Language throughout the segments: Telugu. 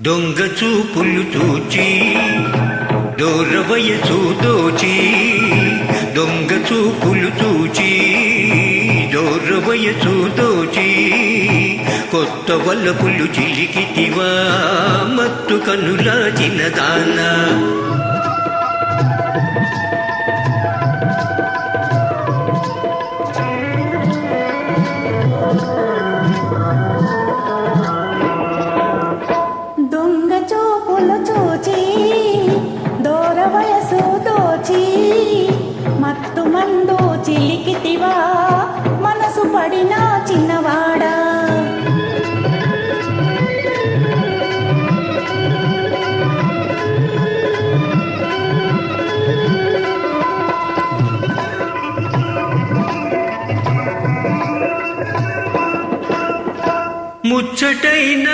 దొంగ చూపులు చూచి దూర వయసు దోచి దొంగ చూపులు చూచి దూర వయసు దోచి కొత్త వల్లపులు చిలికితివా మత్తు కనుల చిన్నదానా ముచ్చటైన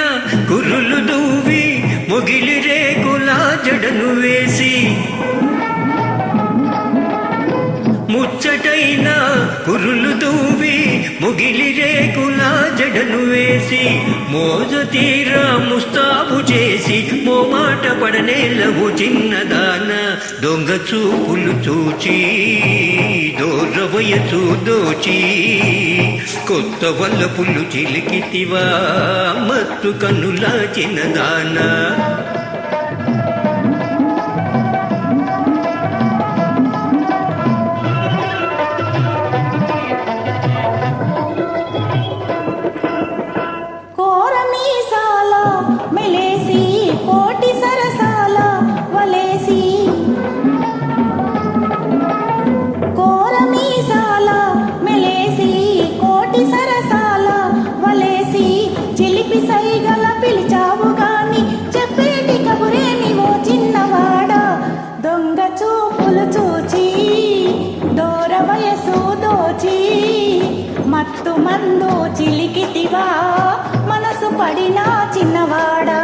కురులు దువ్వి మొగిలి రేకుల జడను వేసి. ముచ్చటైన కురులు దువ్వి ముగిలి రేకుల జడను వేసి. మోజు తీరా ముస్తాబు చేసి మో మోమాట పడనేలవు చిన్నదాన దొంగ చూపులు చూచి. వయసు దోచి కొత్త వల్లపులు చిలికితివా మత్తు కన్నులా చిన్నదానా మత్తు మందు చిలికితివా మనసు పడినా చిన్నవాడా.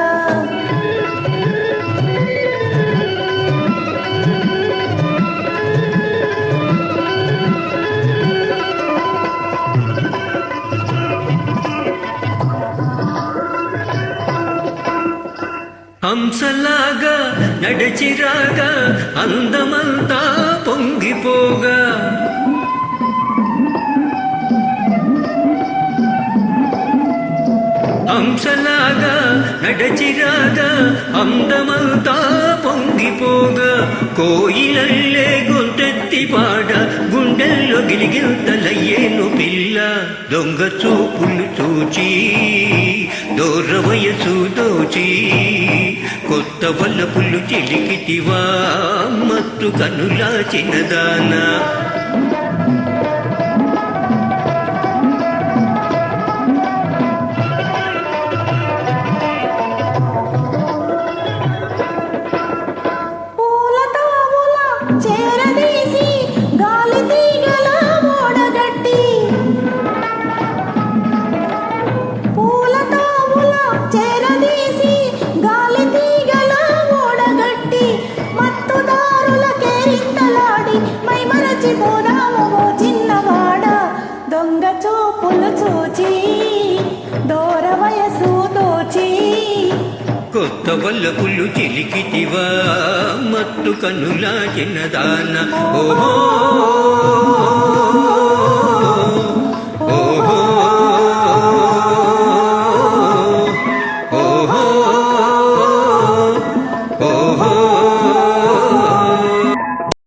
హంసలాగా నడిచిరాగా అందమంతా నడచిరాగా అందమంతా పొంగిపోగా కోయిలల్లే గొంతెత్తి పాడ గుండెల్లో గిలిగిల్తలయ్యేను పిల్ల దొంగ చూపులు చూచి దూర వయసు దోచి కొత్త వల్ల పుల్లు చిలికితివా మత్తు కనులా చిన్నదానా చూపులు చూచి దూర వయసు దోచి కొత్త వల్లపులు చిలికితివా మత్తు కనులా చిన్నదాన ఓహో.